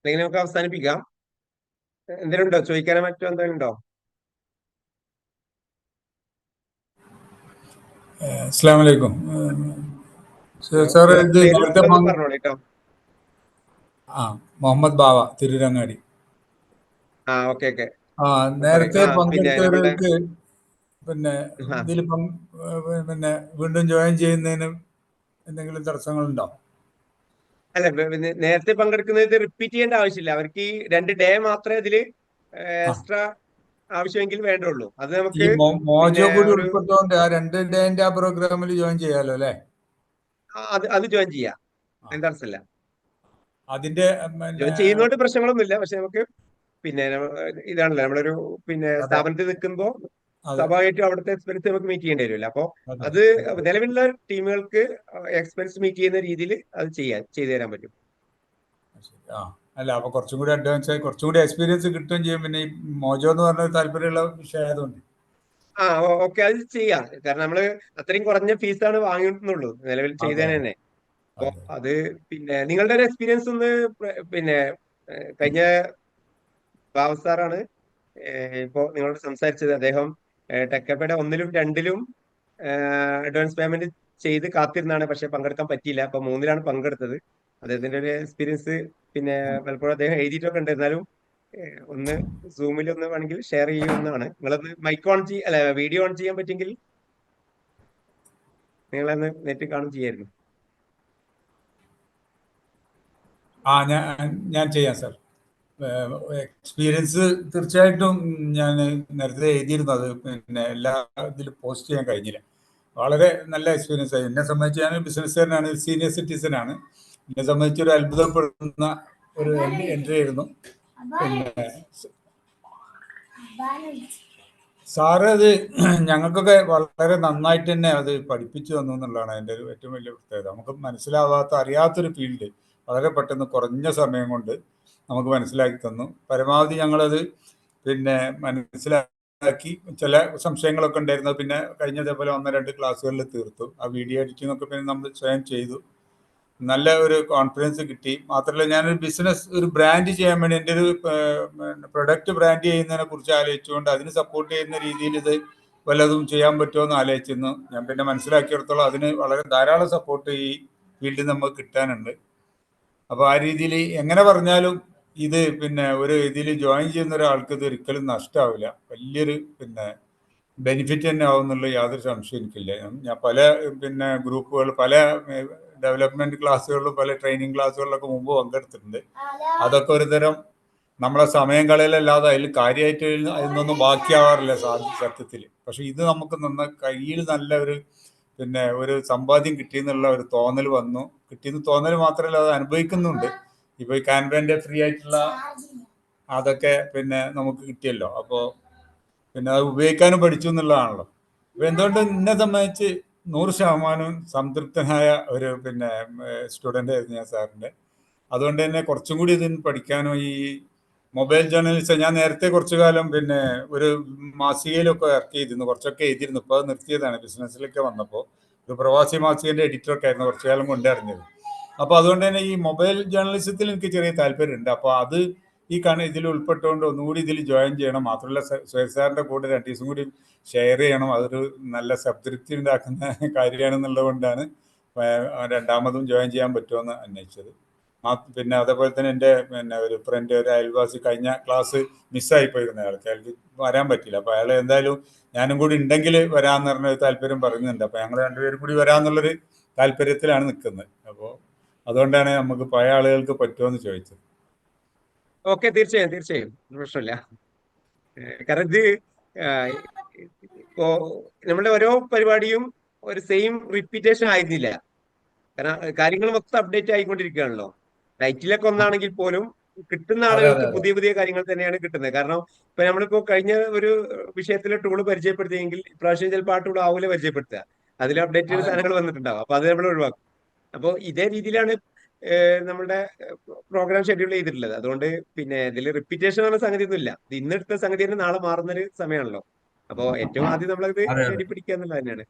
അല്ലെങ്കിൽ നമുക്ക് അവസാനിപ്പിക്കാം. എന്തെങ്കിലും ഉണ്ടോ ചോദിക്കാനോ മറ്റോ എന്തെങ്കിലും ഉണ്ടോ? അസ്സാം വലൈക്കും സാർ ഇത് നേരത്തെ ആ മുഹമ്മദ് ബാവ തിരുരങ്ങാടി. ആ നേരത്തെ പങ്കെടുത്തവർക്ക് പിന്നെ. ഇതിൽ പിന്നെ വീണ്ടും ജോയിൻ ചെയ്യുന്നതിന് എന്തെങ്കിലും തടസ്സങ്ങളുണ്ടോ? അല്ല നേരത്തെ പങ്കെടുക്കുന്നത് റിപ്പീറ്റ് ചെയ്യേണ്ട ആവശ്യമില്ല. അവർക്ക് ഈ രണ്ട് ഡേ മാത്രമേ അതിൽ എക്സ്ട്രാ ആവശ്യമെങ്കിൽ വേണ്ടുള്ളൂ. അത് നമുക്ക് മോജോ കൂടി ആ രണ്ട് ഡേന്റെ ആ പ്രോഗ്രാമിൽ ജോയിൻ ചെയ്യാലോ അല്ലെ? അത് അത് ജോയിൻ ചെയ്യാം. എന്താ തടസ്സമില്ല അതിന്റെ ജോയിൻ ചെയ്യുന്നതുകൊണ്ട് പ്രശ്നങ്ങളൊന്നുമില്ല. പക്ഷെ നമുക്ക് പിന്നെ ഇതാണല്ലോ നമ്മളൊരു പിന്നെ. സ്ഥാപനത്തിൽ നിൽക്കുമ്പോ സ്വാഭാവികമായിട്ടും അവിടുത്തെ എക്സ്പെൻസ് നമുക്ക് മീറ്റ് ചെയ്യേണ്ടി വരുമല്ലോ അപ്പോ അത്. നിലവിലുള്ള ടീമുകൾക്ക് എക്സ്പെൻസ് മീറ്റ് ചെയ്യുന്ന രീതിയിൽ അത് ചെയ്യാൻ ചെയ്തു തരാൻ പറ്റും. അല്ല അപ്പൊ കുറച്ചും കൂടി അഡ്വാൻസ് ആയി കുറച്ചും കൂടി എക്സ്പീരിയൻസ് കിട്ടുകയും ചെയ്യും. പിന്നെ ഈ മോജോ എന്ന് പറഞ്ഞ താല്പര്യമുള്ള വിഷയമായതുകൊണ്ട് ആ ഓക്കെ അത് ചെയ്യാം. കാരണം നമ്മൾ അത്രയും കുറഞ്ഞ ഫീസാണ് വാങ്ങിയിട്ടുള്ളൂ. നിലവിൽ ചെയ്തതിന് തന്നെ. അപ്പൊ അത്. പിന്നെ നിങ്ങളുടെ ഒരു എക്സ്പീരിയൻസ് ഒന്ന് പിന്നെ കഴിഞ്ഞ ബാബു സാറാണ് ഇപ്പോ നിങ്ങളോട് സംസാരിച്ചത്. അദ്ദേഹം ടെക്കപ്പയുടെ ഒന്നിലും രണ്ടിലും അഡ്വാൻസ് പേയ്മെന്റ് ചെയ്ത് കാത്തിരുന്നാണ്. പക്ഷെ പങ്കെടുക്കാൻ പറ്റിയില്ല. അപ്പൊ മൂന്നിലാണ് പങ്കെടുത്തത്. അദ്ദേഹത്തിന്റെ ഒരു എക്സ്പീരിയൻസ് പിന്നെ പലപ്പോഴും അദ്ദേഹം എഴുതിയിട്ടൊക്കെ ഉണ്ട്. എന്നാലും ഒന്ന് സൂമിൽ ഒന്ന് വേണമെങ്കിൽ ഷെയർ ചെയ്യുമെന്നാണ്. നിങ്ങളൊന്ന് മൈക്ക് ഓൺ ചെയ്യ അല്ല വീഡിയോ ഓൺ ചെയ്യാൻ പറ്റുമെങ്കിൽ നിങ്ങളന്ന് നെറ്റ് കാണും ചെയ്യായിരുന്നു. ആ ഞാൻ ഞാൻ ചെയ്യാം സാർ എക്സ്പീരിയൻസ് തീർച്ചയായിട്ടും ഞാൻ നേരത്തെ എഴുതിയിരുന്നു. അത് പിന്നെ എല്ലാ ഇതിലും പോസ്റ്റ് ചെയ്യാൻ കഴിഞ്ഞില്ല. വളരെ നല്ല എക്സ്പീരിയൻസ് ആയി. എന്നെ സംബന്ധിച്ച് ഞാൻ ബിസിനസ്സുകാരനാണ് സീനിയർ സിറ്റിസൺ ആണ്. എന്നെ സംബന്ധിച്ച് ഒരു അത്ഭുതപ്പെടുന്ന ഒരു എൻട്രി ആയിരുന്നു. പിന്നെ സാറ് അത് ഞങ്ങൾക്കൊക്കെ വളരെ നന്നായിട്ട് തന്നെ അത് പഠിപ്പിച്ചു തന്നു എന്നുള്ളതാണ് അതിന്റെ ഒരു ഏറ്റവും വലിയ പ്രത്യേകത. നമുക്ക് മനസ്സിലാവാത്ത അറിയാത്തൊരു ഫീൽഡ് വളരെ പെട്ടെന്ന് കുറഞ്ഞ സമയം കൊണ്ട് നമുക്ക് മനസ്സിലാക്കി തന്നു. പരമാവധി ഞങ്ങളത് പിന്നെ മനസ്സിലാക്കി ചില സംശയങ്ങളൊക്കെ ഉണ്ടായിരുന്നു. പിന്നെ കഴിഞ്ഞതേപോലെ ഒന്ന് രണ്ട് ക്ലാസ്സുകളിൽ തീർത്തു. ആ വീഡിയോ എഡിറ്റിംഗ് ഒക്കെ പിന്നെ നമ്മൾ സ്വയം ചെയ്തു. നല്ല ഒരു കോൺഫിഡൻസ് കിട്ടി. മാത്രമല്ല ഞാനൊരു ബിസിനസ് ഒരു ബ്രാൻഡ് ചെയ്യാൻ വേണ്ടി എന്റെ ഒരു പ്രൊഡക്റ്റ് ബ്രാൻഡ് ചെയ്യുന്നതിനെ കുറിച്ച് ആലോചിച്ചുകൊണ്ട് അതിന് സപ്പോർട്ട് ചെയ്യുന്ന രീതിയിൽ ഇത് വല്ലതും ചെയ്യാൻ പറ്റുമോ എന്ന് ആലോചിച്ചിരുന്നു. ഞാൻ പിന്നെ മനസ്സിലാക്കിയിടത്തോളം അതിന് വളരെ ധാരാളം സപ്പോർട്ട് ഈ ഫീൽഡിൽ നമുക്ക് കിട്ടാനുണ്ട്. അപ്പോൾ ആ രീതിയിൽ എങ്ങനെ പറഞ്ഞാലും ഇത് പിന്നെ ഒരു ഇതിൽ ജോയിൻ ചെയ്യുന്ന ഒരാൾക്ക് ഇത് ഒരിക്കലും നഷ്ടമാവില്ല വലിയൊരു പിന്നെ ബെനിഫിറ്റ് തന്നെ ആവുന്നുള്ള യാതൊരു സംശയം എനിക്കില്ല. ഞാൻ പല പിന്നെ ഗ്രൂപ്പുകൾ പല ഡെവലപ്മെന്റ് ക്ലാസ്സുകളിലും പല ട്രെയിനിങ് ക്ലാസ്സുകളിലൊക്കെ മുമ്പ് പങ്കെടുത്തിട്ടുണ്ട്. അതൊക്കെ ഒരു തരം നമ്മളെ സമയം കളയലല്ലാതെ അതിൽ കാര്യമായിട്ട് അതിനൊന്നും ബാക്കിയാവാറില്ല സത്യത്തിൽ പക്ഷെ ഇത് നമുക്ക് നന്ന കയ്യിൽ നല്ല ഒരു പിന്നെ ഒരു സമ്പാദ്യം കിട്ടിയെന്നുള്ള ഒരു തോന്നൽ വന്നു. കിട്ടിയെന്ന് തോന്നൽ മാത്രമല്ല അത് അനുഭവിക്കുന്നുണ്ട്. ഇപ്പൊ ഈ കാൻവന്റെ ഫ്രീ ആയിട്ടുള്ള അതൊക്കെ പിന്നെ നമുക്ക് കിട്ടിയല്ലോ. അപ്പോൾ പിന്നെ അത് ഉപയോഗിക്കാനും പഠിച്ചു എന്നുള്ളതാണല്ലോ. അപ്പൊ എന്തുകൊണ്ട് എന്നെ സംബന്ധിച്ച് നൂറ് ശതമാനം സംതൃപ്തനായ ഒരു പിന്നെ സ്റ്റുഡന്റ് ആയിരുന്നു ഞാൻ സാറിന്റെ അതുകൊണ്ട് തന്നെ കുറച്ചും കൂടി ഇതിന് പഠിക്കാനും ഈ മൊബൈൽ ജേർണലിസ്റ്റ് ഞാൻ നേരത്തെ കുറച്ചു കാലം പിന്നെ ഒരു മാസികയിലൊക്കെ വർക്ക് ചെയ്തിരുന്നു. കുറച്ചൊക്കെ എഴുതിയിരുന്നു. ഇപ്പോൾ അത് നിർത്തിയതാണ്. ബിസിനസ്സിലൊക്കെ വന്നപ്പോൾ ഒരു പ്രവാസി മാസികന്റെ എഡിറ്ററൊക്കെ ആയിരുന്നു കുറച്ചു കാലം കൊണ്ടുവരുന്നത് അപ്പോൾ അതുകൊണ്ട് തന്നെ ഈ മൊബൈൽ ജേർണലിസത്തിൽ എനിക്ക് ചെറിയ താല്പര്യമുണ്ട്. അപ്പൊ അത് ഈ കണ ഇതിൽ ഉൾപ്പെട്ടുകൊണ്ട് ഒന്നുകൂടി ഇതിൽ ജോയിൻ ചെയ്യണം. മാത്രമല്ല സുരേഷ് കൂടെ രണ്ട് ദിവസം കൂടി ഷെയർ ചെയ്യണം. അതൊരു നല്ല സംതൃപ്തി ഉണ്ടാക്കുന്ന കാര്യമാണെന്നുള്ളത് കൊണ്ടാണ് രണ്ടാമതും ജോയിൻ ചെയ്യാൻ പറ്റുമെന്ന് അന്വേഷിച്ചത്. പിന്നെ അതേപോലെ തന്നെ എന്റെ പിന്നെ ഒരു ഫ്രണ്ട് ഒരു അയൽവാസി കഴിഞ്ഞ ക്ലാസ് മിസ്സായി പോയിരുന്നു അയാൾക്ക് അയാൾക്ക് വരാൻ പറ്റില്ല അപ്പോൾ അയാൾ എന്തായാലും ഞാനും കൂടി ഉണ്ടെങ്കിൽ വരാമെന്ന് പറഞ്ഞ താല്പര്യം പറയുന്നുണ്ട് അപ്പോൾ ഞങ്ങൾ രണ്ടുപേരും കൂടി വരാമെന്നുള്ളൊരു താല്പര്യത്തിലാണ് നിൽക്കുന്നത്. അപ്പോൾ അതുകൊണ്ടാണ് നമുക്ക് പഴയ ആളുകൾക്ക് പറ്റുമെന്ന് ചോദിച്ചത്. ഓക്കെ തീർച്ചയായും തീർച്ചയായും. പ്രശ്നമില്ല. കാരണം ഇത് ഇപ്പോ നമ്മുടെ ഓരോ പരിപാടിയും ഒരു സെയിം റിപ്പീറ്റേഷൻ ആയിരുന്നില്ല. കാരണം കാര്യങ്ങൾ മൊത്തം അപ്ഡേറ്റ് ആയിക്കൊണ്ടിരിക്കുകയാണല്ലോ. ടൈറ്റിലൊക്കെ ഒന്നാണെങ്കിൽ പോലും കിട്ടുന്ന ആളുകൾക്ക് പുതിയ പുതിയ കാര്യങ്ങൾ തന്നെയാണ് കിട്ടുന്നത്. കാരണം ഇപ്പൊ നമ്മളിപ്പോ കഴിഞ്ഞ ഒരു വിഷയത്തിലെ ടൂൾ പരിചയപ്പെടുത്തിയെങ്കിൽ ഇപ്രാവശ്യം ചിലപ്പോൾ ആ ടൂൾ ആവൂല പരിചയപ്പെടുത്തുക. അതിൽ അപ്ഡേറ്റ് ചെയ്ത സാധനങ്ങൾ വന്നിട്ടുണ്ടാവും. അപ്പൊ അത് നമ്മൾ ഒഴിവാക്കും. അപ്പോൾ ഇതേ രീതിയിലാണ് നമ്മുടെ പ്രോഗ്രാം ഷെഡ്യൂൾ ചെയ്തിട്ടുള്ളത്. അതുകൊണ്ട് പിന്നെ ഇതിൽ റിപ്പീറ്റേഷൻ പറഞ്ഞ സംഗതി ഒന്നും ഇല്ല ഇന്നെടുത്ത സംഗതി തന്നെ നാളെ മാറുന്നൊരു സമയമാണല്ലോ. അപ്പോൾ ഏറ്റവും ആദ്യം നമ്മളത്. പിടിക്കുക എന്നുള്ളത് തന്നെയാണ്.